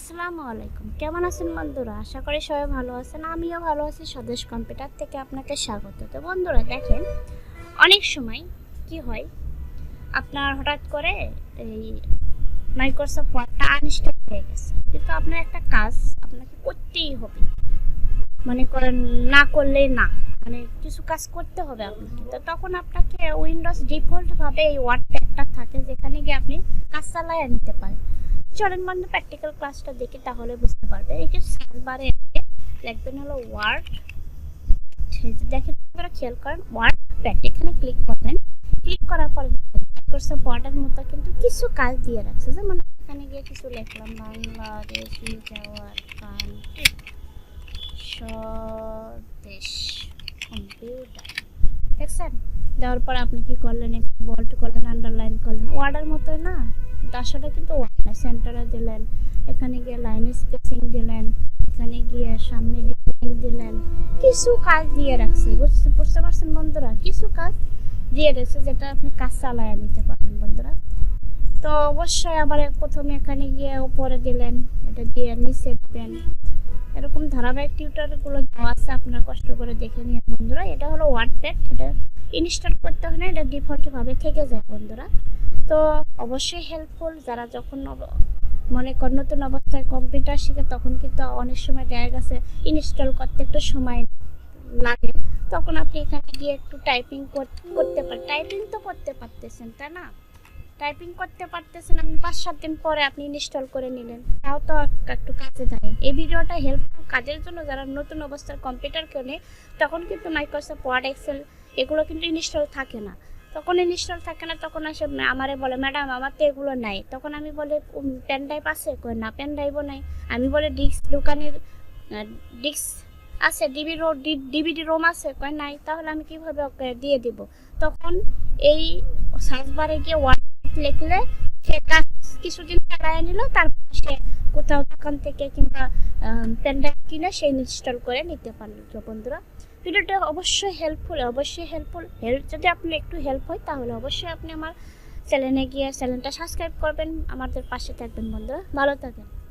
আসসালামু আলাইকুম। কেমন আছেন বন্ধুরা? আশা করি সবাই ভালো আছেন। আমিও ভালো আছি স্বদেশ কম্পিউটার থেকে আপনাকে স্বাগত। তো বন্ধুরা, দেখেন, অনেক সময় কি হয়? আপনার হঠাৎ করে এই মাইক্রোসফট ওয়ার্ডটা আনস্টল হয়ে গেছে। কিন্তু আপনার একটা কাজ আপনাকে করতেই হবে। মনে করেন, না করলে না। মানে কিছু কাজ করতে হবে আপনাকে। তো তখন আপনাকে উইন্ডোজ ডিফল্টভাবে এই ওয়ার্ড প্যাকটা থাকে, যেখানে গিয়ে আপনি কাজ চালায় নিতে পারেন। চলেন বন্ধু প্র্যাকটিক্যাল ক্লাসটা দেখি তাহলে বুঝতে পারবে। এই যে সার্চ বারে লিখবেন হলো ওয়ার্ড দেখেন আপনারা খেয়াল করেন ওয়ার্ড প্যাড এখানে ক্লিক করবেন। ক্লিক করার পরে মাইক্রোসফট ওয়ার্ডের মতো কিন্তু কিছু কাজ দিয়ে রাখছে। যেমন এখানে গিয়ে কিছু লিখলাম বাংলাদেশ যাওয়ার কান্ট্রি স্বদেশ কম্পিউটার দেখছেন? দেওয়ার পর আপনি কি করলেন? বোল্ট করলেন আন্ডারলাইন করলেন। ওয়ার্ডের মতোই না? আসলে কিন্তু ওয়ার্ড সেন্টারে দিলেন, এখানে গিয়ে লাইন স্পেসিং দিলেন, এখানে গিয়ে সামনে ডিজাইন দিলেন। কিছু কাজ দিয়ে রাখছে, বুঝতে বুঝতে পারছেন বন্ধুরা? কিছু কাজ দিয়ে রেখেছে যেটা আপনি কাজ চালায় নিতে পারবেন বন্ধুরা। তো অবশ্যই আবার প্রথমে এখানে গিয়ে উপরে দিলেন, এটা দিয়ে নিচে দিবেন। এরকম ধারাবাহিক টিউটারগুলো দেওয়া আছে, আপনারা কষ্ট করে দেখে নিন বন্ধুরা। এটা হলো ওয়ার্ডপ্যাড এটা ইনস্টল করতে না এটা ডিফল্টভাবে থেকে যায় বন্ধুরা। তো অবশ্যই হেল্পফুল যারা যখন মনে কর নতুন অবস্থায় কম্পিউটার শিখে তখন কিন্তু অনেক সময় দেখা গেছে ইনস্টল করতে একটু সময় লাগে। তখন আপনি এখানে গিয়ে একটু টাইপিং করতে পারেন টাইপিং তো করতে পারতেছেন, তাই না? টাইপিং করতে পারতেছেন আপনি পাঁচ, সাত দিন পরে আপনি ইনস্টল করে নিলেন। তাও তো একটু কাজে দেয়। এই ভিডিওটা হেল্পফুল কাজের জন্য যারা নতুন অবস্থার কম্পিউটার কেনে, তখন কিন্তু মাইক্রোসফট ওয়ার্ড এক্সেল এগুলো কিন্তু ইনস্টল থাকে না। তখন ইনস্টল থাকে না, তখন আসে আমারে বলে, ম্যাডাম, আমার তো এগুলো নাই। তখন আমি বলে পেন ড্রাইভ আছে? কই না পেন ড্রাইভও নাই। আমি বলে, ডিস্ক দোকানের ডিস্ক আছে ডিবি রো ডিভিডি রোম আছে? কয়, নাই। তাহলে আমি কীভাবে ওকে দিয়ে দিব? তখন এই সার্চ বারে গিয়ে ওয়ার্ড লিখলে সে কাজ কিছুদিন চালায় নিল, তারপর সে কোথাও দোকান থেকে কিংবা পেন ড্রাইভ কিনে সে ইনস্টল করে নিতে পারল। বন্ধুরা ভিডিওটা অবশ্যই হেল্পফুল অবশ্যই হেল্পফুল হেল্প যদি আপনি একটু হেল্প হয়, তাহলে অবশ্যই আপনি আমার চ্যানেলে গিয়ে চ্যানেলটা সাবস্ক্রাইব করবেন। আমাদের পাশে থাকবেন বন্ধুরা। ভালো থাকেন